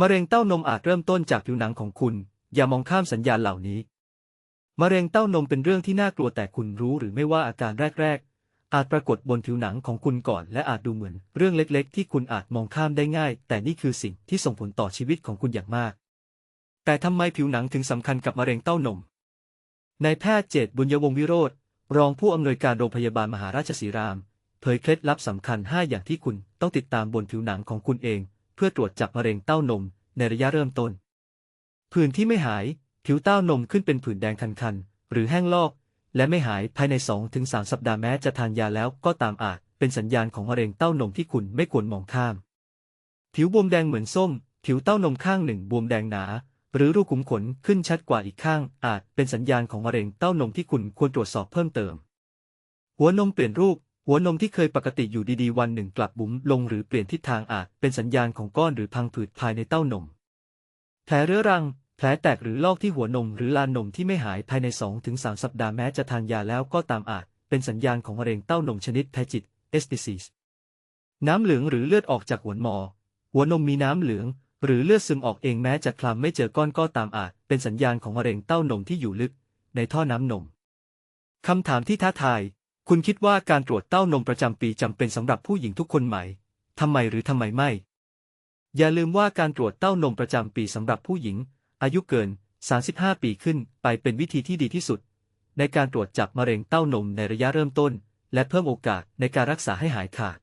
มะเร็งเต้านมอาจเริ่มต้นจากผิวหนังของคุณ อย่ามองข้ามสัญญาณเหล่านี้ มะเร็งเต้านมเป็นเรื่องที่น่ากลัวแต่คุณรู้หรือไม่ว่าอาการแรก ๆ อาจปรากฏบนผิวหนังของคุณก่อน และอาจดูเหมือนเรื่องเล็ก ๆ ที่คุณอาจมองข้ามได้ง่าย แต่นี่คือสิ่งที่ส่งผลต่อชีวิตของคุณอย่างมาก แต่ทำไมผิวหนังถึงสำคัญกับมะเร็งเต้านม นายแพทย์เจตบุญยวงศ์วิโรธรองผู้อำนวยการโรงพยาบาลมหาราชสีราม เผยเคล็ดลับสำคัญ 5 อย่างที่คุณต้องติดตามบนผิวหนังของคุณเอง เพื่อตรวจจับมะเร็งเต้านมในระยะเริ่มต้น ผื่นที่ไม่หาย ผิวเต้านมขึ้นเป็นผื่นแดงคันๆ หรือแห้งลอก และไม่หายภายใน 2-3 สัปดาห์แม้จะทานยาแล้วก็ตามอาจเป็นสัญญาณของมะเร็งเต้านมที่คุณไม่ควรมองข้าม ผิวบวมแดงเหมือนส้ม ผิวเต้านมข้างหนึ่งบวมแดงหนา หรือรูขุมขนขึ้นชัดกว่าอีกข้าง อาจเป็นสัญญาณของมะเร็งเต้านมที่คุณควรตรวจสอบเพิ่มเติม หัวนมเปลี่ยนรูป หัวนมที่เคยปกติอยู่ดีๆ วันหนึ่งกลับบุ๋มลงหรือเปลี่ยนทิศทางอาจเป็นสัญญาณของก้อนหรือพังผืดภายในเต้านม แผลเรื้อรัง แผลแตกหรือลอกที่หัวนมหรือลานนมที่ไม่หายภายใน 2-3 สัปดาห์แม้จะทานยาแล้วก็ตามอาจ เป็นสัญญาณของมะเร็งเต้านมชนิดแพจิต s d i s e a s น้ำเหลืองหรือเลือดออกจากหัวนมอ หัวนมมีน้ำเหลือง หรือเลือดซึมออกเองแม้จะคลำไม่เจอก้อนก็ตามอาจ เป็นสัญญาณของมะเร็งเต้านมที่อยู่ลึก ในท่อน้ำนมคำถามที่ท้าทาย คุณคิดว่าการตรวจเต้านมประจำปีจำเป็นสำหรับผู้หญิงทุกคนไหม ทำไมหรือทำไมไม่ อย่าลืมว่าการตรวจเต้านมประจำปีสำหรับผู้หญิง อายุเกิน 35 ปีขึ้นไปเป็นวิธีที่ดีที่สุด ในการตรวจจับมะเร็งเต้านมในระยะเริ่มต้น และเพิ่มโอกาสในการรักษาให้หายขาด